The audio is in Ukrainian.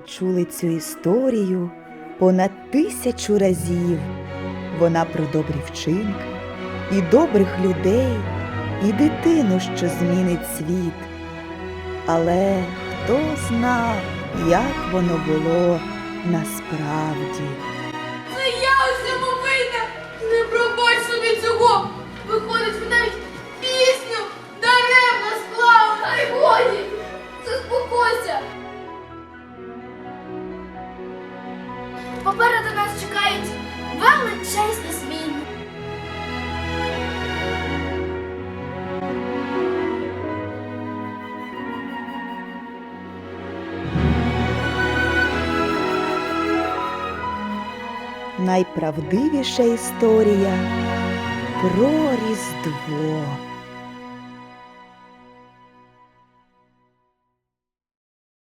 чули цю історію понад тисячу разів. Вона про добрі вчинки і добрих людей, і дитину, що змінить світ. Але хто знав, як воно було насправді. Попереду нас чекають величезні зміни. Найправдивіша історія про Різдво.